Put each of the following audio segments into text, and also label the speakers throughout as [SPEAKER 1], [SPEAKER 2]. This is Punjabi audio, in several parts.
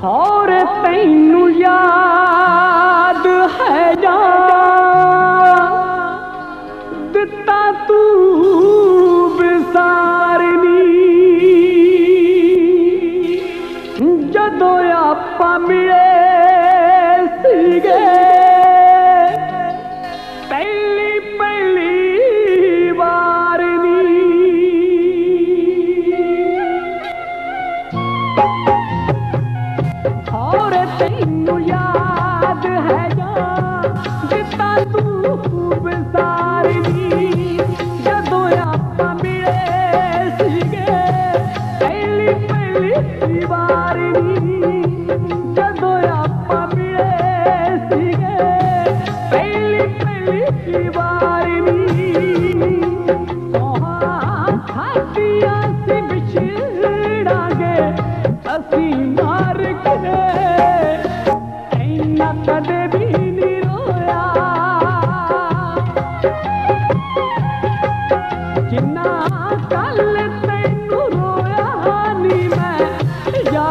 [SPEAKER 1] ਖੌਰ ਤੈਨੂੰ ਯਾਦ ਹੈ ਜਾ? ਦਿੱਤਾ ਤੂੰ ਬਿਸਾਰਨੀ ਜਦੋਂ ਆਪਾਂ ਮਿਲੇ de tanto conversar.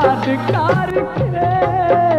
[SPEAKER 1] यादगार करे।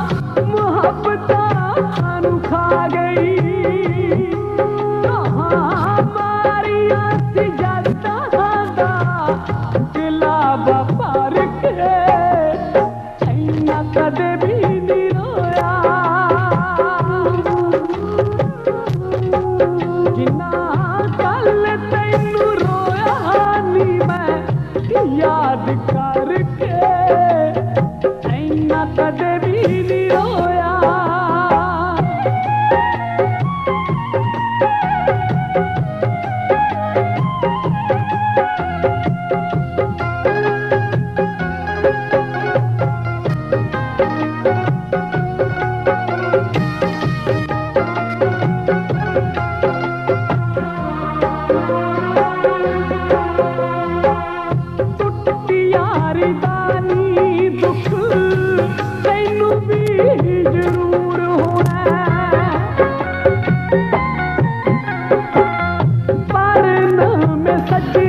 [SPEAKER 1] Look सच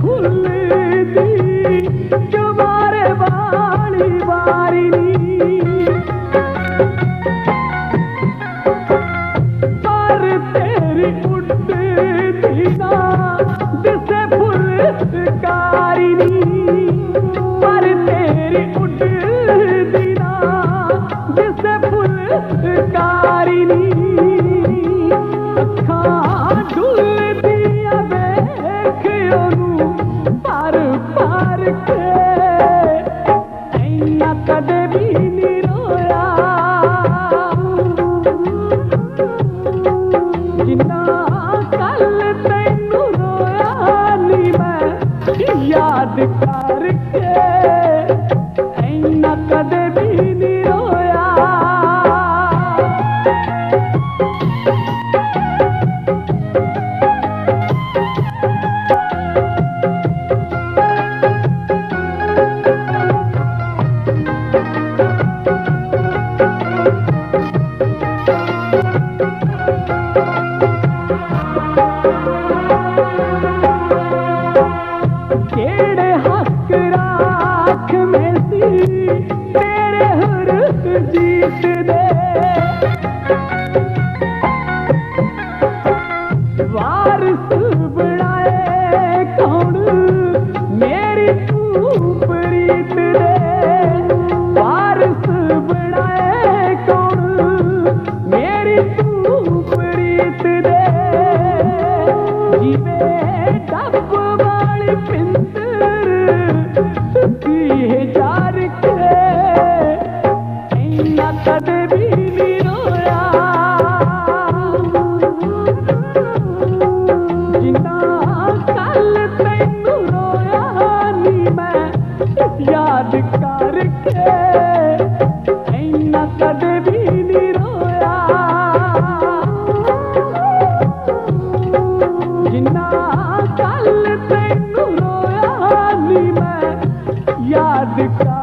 [SPEAKER 1] फुल मारी ਲੱਖ ਮੇਸੀ ਤੇਰੇ ਹਰ ਜੀਤ ਦੇ। ਵਾਰਿਸ ਬਣਾਏ ਕੌਣ? ਮੇਰੀ ਤੂੰ ਪ੍ਰੀਤ ਦੇ। ਵਾਰਿਸ ਬਣਾਏ ਕੌਣ? ਮੇਰੀ ਤੂੰ ਪ੍ਰੀਤ ਦੇ। ਜਿਵੇਂ ਡੱਬ ਵਾਲੀ ਪਿੰਦਰ ਮੈਂ